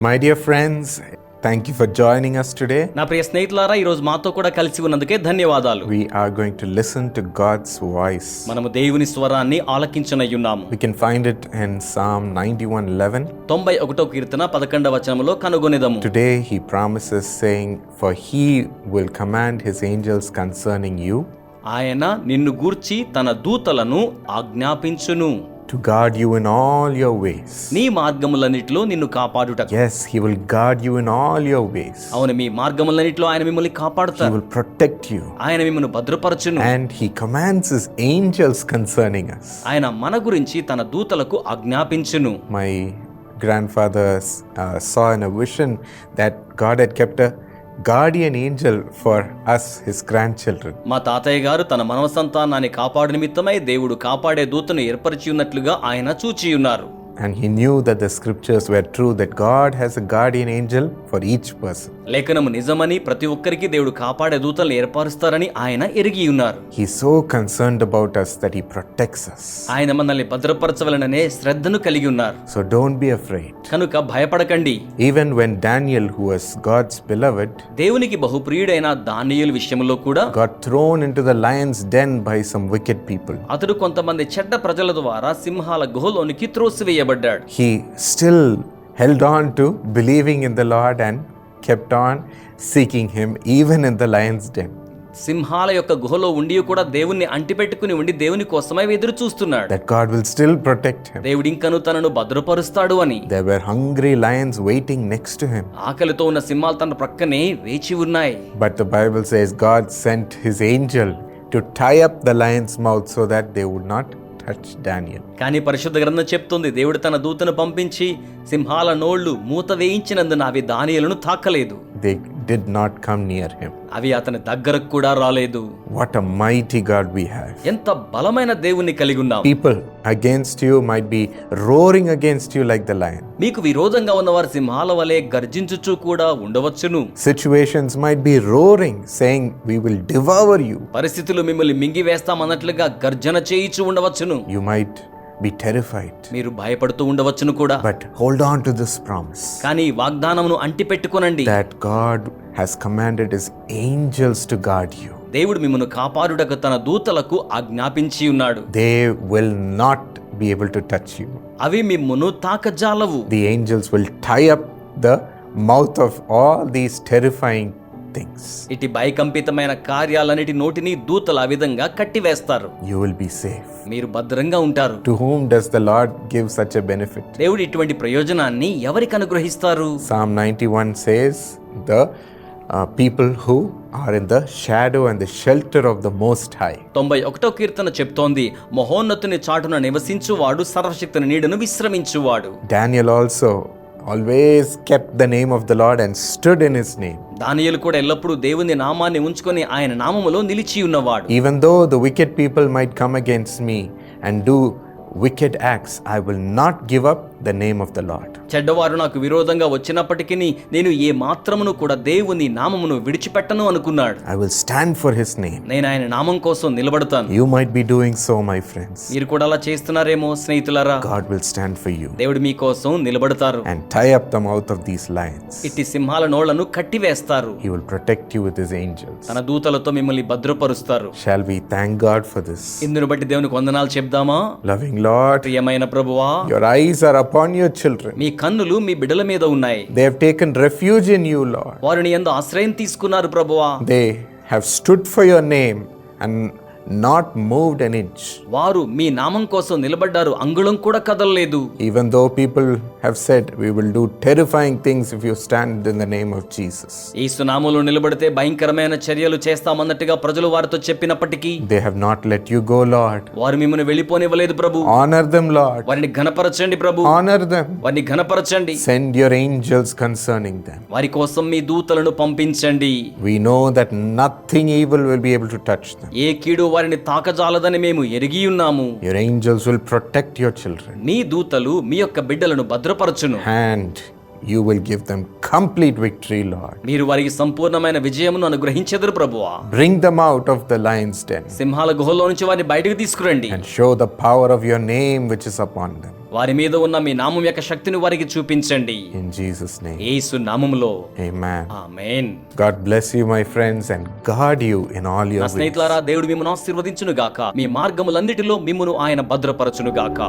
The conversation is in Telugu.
My dear friends, thank you for joining us today. నా ప్రియ స్నేహితులారా ఈ రోజు మాతో కూడా కలిసి ఉన్నందుకే ధన్యవాదాలు We are going to listen to God's voice. మనము దేవుని స్వరాన్ని ఆలకించనయ్యున్నాము We can find it in Psalm 91:11. తొంభై ఒకటో కీర్తన పదకొండవ వచనములో కనుగొనేదము Today he promises saying, "For he will command his angels concerning you ఆయన నిన్ను గూర్చి తన దూతలను ఆజ్ఞాపించును to guard you in all your ways." నీ మార్గములన్నిటిలో నిన్ను కాపాడుట Yes, he will guard you in all your ways. అవును మీ మార్గములన్నిటిలో ఆయన మిమ్మల్ని He కాపాడుతారు will protect you. ఆయన మిమ్మల్ని భద్రపరచును And he commands his angels concerning us. ఆయన మన గురించి తన దూతలకు ఆజ్ఞాపించును My grandfather uh, saw in a vision that God had kept a guardian angel for us his grandchildren మా తాతయ్య గారు తన మనవ సంతానాన్ని కాపాడు నిమిత్తమై దేవుడు కాపాడే దూతను ఏర్పరిచి ఉన్నట్లుగా ఆయన చూచి ఉన్నారు and he knew the scriptures were true that God has a guardian angel for each person లేఖనం నిజమని ప్రతి ఒక్కరికి దేవుడు కాపాడే దూతలను ఏర్పరుస్తారని ఆయన ఎరిగి ఉన్నారు. He so concerned about us that he protects us ఆయన మనల్ని భద్రపరచవలననే శ్రద్ధను కలిగి ఉన్నారు. సో డోంట్ బి అఫ్రైడ్ కనుక భయపడకండి. Even when Daniel who has God's beloved దేవునికి బహుప్రియుడైన దానియల్ విషయంలో కూడా got thrown into the lions den by some wicked people అతడు కొంతమంది చెడ్డ ప్రజల ద్వారా సింహాల గుహలోనికి త్రోసివేయబడి త్రోసివేయబడ్డాడు he still held on to believing in the Lord and kept on seeking him even in the lion's den. సింహాల యొక్క గుహలో ఉండి కూడా దేవుణ్ణి అంటిపెట్టుకుని ఉండి దేవుని కోసమై ఎదురు చూస్తున్నాడు That God will still protect him. దేవుడు ఇంకను తనను భద్రపరుస్తాడు అని There were hungry lions waiting next to him. ఆకలితో ఉన్న సింహాలు తన ప్రక్కనే వేచి ఉన్నాయి But the Bible says God sent his angel to tie up the lion's mouth so that they would not touch Daniel. కానీ పరిశుద్ధ గ్రంథం చెప్తుంది దేవుడు తన దూతను పంపించి సింహాల నోళ్ళు మూత వేయించినందున అవి దానియలను తాకలేదు They did not come near him. అవి అతని దగ్గరకు కూడా రాలేదు What a mighty God we have. ఎంత బలమైన దేవుణ్ణి కలిగి ఉన్నాం People against you might be roaring against you like the lion. మీకు విరోధంగా ఉన్నవారు సింహాల వలె గర్జించుచూ కూడా ఉండవచ్చును Situations might be roaring, saying, We will devour you. పరిస్థితులు మిమ్మల్ని మింగివేస్తామన్నట్లుగా గర్జన చేయిచూ ఉండవచ్చును You might be terrified. మీరు భయపడుతూ ఉండవచ్చును కూడా But hold on to this promise కానీ వాగ్దానమును అంటి పెట్టుకోనండి that God has commanded his angels to guard you. దేవుడు మిమ్మల్ని కాపాడుటకు తన దూతలకు ఆజ్ఞాపించి ఉన్నాడు They will not be able to touch you. అవి మిమ్మును తాకజాలవు The angels will tie up the mouth of all these terrifying things. ఇటు భయకంపితమైన కార్యాలన్నిటి నోటిని దూతలు ఆ విధంగా కట్టివేస్తారు You will be safe. మీరు భద్రంగా ఉంటారు To whom does the Lord give such a benefit? దేవుడు ఇటువంటి ప్రయోజనాన్ని ఎవరికి అనుగ్రహిస్తారు Psalm 91 says, The uh, people who are in the shadow and the shelter of the Most High. తొంభై ఒకటో కీర్తన చెప్తోంది మహోన్నతుని చాటున నివసించువాడు సర్వశక్తిని నీడను విశ్రమించువాడు Daniel also always kept the name of the Lord and stood in his name. దానియేలు కూడా ఎల్లప్పుడూ దేవుని నామాన్ని ఉంచుకొని ఆయన నామములో నిలిచి ఉన్నవాడు Even though the wicked people might come against me and do wicked acts, I will not give up the name of the Lord. చెడ్డవారు నాకు విరోధంగా వచ్చినప్పటికీ నేను ఏ మాత్రమును కూడా దేవుని నామమును విడిచిపెట్టను అనుకున్నాడు I will stand for his name. నేను ఆయన నామం కోసం నిలబడతాను You might be doing so, my friends. మీరు కూడా అలా చేస్తున్నారేమో స్నేహితులారా God will stand for you దేవుడు మీకోసం నిలబడతారు and tie up the mouth of these lions. ఇట్టి సింహాల నోళ్లను కట్టివేస్తారు He will protect you with his angels. తన దూతలతో మిమ్మల్ని భద్రపరుస్తారు Shall we thank God for this? ఇందును బట్టి దేవునికి వందనాలు చెప్దామా Loving Lord, ప్రియమైన ప్రభువా your eyes are upon your children. మీ కన్నులు మీ బిడ్డల మీద ఉన్నాయి They have taken refuge in you, Lord. వారిని ఎందు ఆశ్రయం తీసుకున్నారు ప్రభువా They have stood for your name and not moved an inch. వారు మీ నామం కోసం నిలబడ్డారు అంగుళం కూడా కదలలేదు Even though people have said, We will do terrifying things if you stand in the name of Jesus. ఈ సునాములు నిలబడితే భయంకరమైన చర్యలు చేస్తామన్నట్టుగా ప్రజలు వారితో చెప్పినప్పటికీ They have not let you go, Lord. వారు మిమ్మల్ని వెళ్ళిపోనివ్వలేదు ప్రభు Honor them, Lord. వారిని ఘనపరచండి ప్రభు Honor them. వారిని ఘనపరచండి Send your angels concerning them. వారి కోసం మీ దూతలను పంపించండి We know that nothing evil will be able to touch them. ఏ కీడు వారిని తాకజాలదని మేము ఎరిగి ఉన్నాము Your angels will protect your children. మీ దూతలు మీ యొక్క బిడ్డలను భద్రపరచును. And you will give them complete victory Lord మీరు వారికి సంపూర్ణమైన విజయమును అనుగ్రహించేదరు ప్రభువా. Bring them out of the lions den సింహాల గుహలో నుంచి వారిని బయటికి తీసుకురండి. And show the power of your name which is upon them వారి మీద ఉన్న మీ నామం యొక్క శక్తిని వారికి చూపించండి. ఇన్ జీసస్ నేమ్ యేసు నామములో. Amen. Amen God bless you my friends and God you in all your స్నేహితులారా దేవుడు మిమ్మల్ని ఆశీర్వదించును గాక మీ మార్గములన్నిటిలో మిమ్మును ఆయన భద్రపరచును గాక